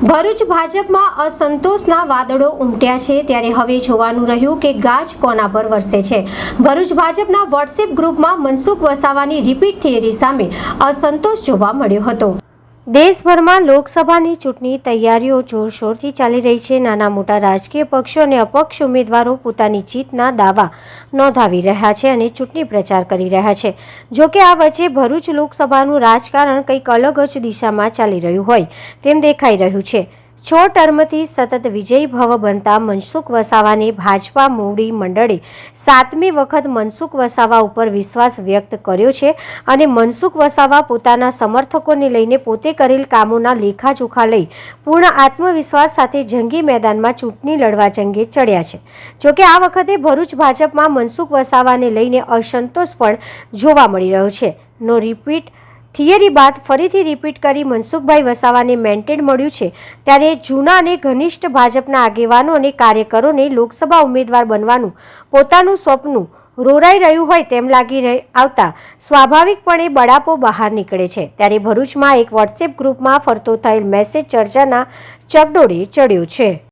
ભરૂચ ભાજપમાં અસંતોષના વાદળો ઉમટ્યા છે ત્યારે હવે જોવાનું રહ્યું કે ગાજ કોના પર વરસે છે. ભરૂચ ભાજપના વોટ્સએપ ગ્રુપમાં મનસુખ વસાવાની રિપીટ થિયરી સામે અસંતોષ જોવા મળ્યો હતો. દેશભરમાં લોકસભાની ચૂંટણી તૈયારીઓ જોરશોરથી ચાલી રહી છે. નાના મોટા રાજકીય પક્ષો અને અપક્ષ ઉમેદવારો પોતાની જીતના દાવા નોંધાવી રહ્યા છે અને ચૂંટણી પ્રચાર કરી રહ્યા છે. જો કે આ વચ્ચે ભરૂચ લોકસભાનું રાજકારણ કંઈક અલગ જ દિશામાં ચાલી રહ્યું હોય તેમ દેખાઈ રહ્યું છે. છ ટર્મથી સતત વિજયી ભવ બનતા મનસુખ વસાવાને ભાજપા મોવડી મંડળે સાતમી વખત મનસુખ વસાવા ઉપર વિશ્વાસ વ્યક્ત કર્યો છે અને મનસુખ વસાવા પોતાના સમર્થકોને લઈને પોતે કરેલ કામોના લેખાજોખા લઈ પૂર્ણ આત્મવિશ્વાસ સાથે જંગી મેદાનમાં ચૂંટણી લડવા જંગે ચડ્યા છે. જોકે આ વખતે ભરૂચ ભાજપમાં મનસુખ વસાવાને લઈને અસંતોષ પણ જોવા મળી રહ્યો છે. નો રિપીટ થિયરી બાદ ફરીથી રિપીટ કરી મનસુખભાઈ વસાવાને મેન્ટેન મળ્યું છે. ત્યારે જૂના અને ઘનિષ્ઠ ભાજપના આગેવાનો અને કાર્યકરોને લોકસભા ઉમેદવાર બનવાનું, પોતાનું સ્વપ્નું રોરાઈ રહ્યું હોય તેમ લાગી આવતા સ્વાભાવિકપણે બળાપો બહાર નીકળે છે. ત્યારે ભરૂચમાં એક વોટ્સએપ ગ્રુપમાં ફરતો થયેલ મેસેજ ચર્ચાના ચકડોળે ચડ્યો છે.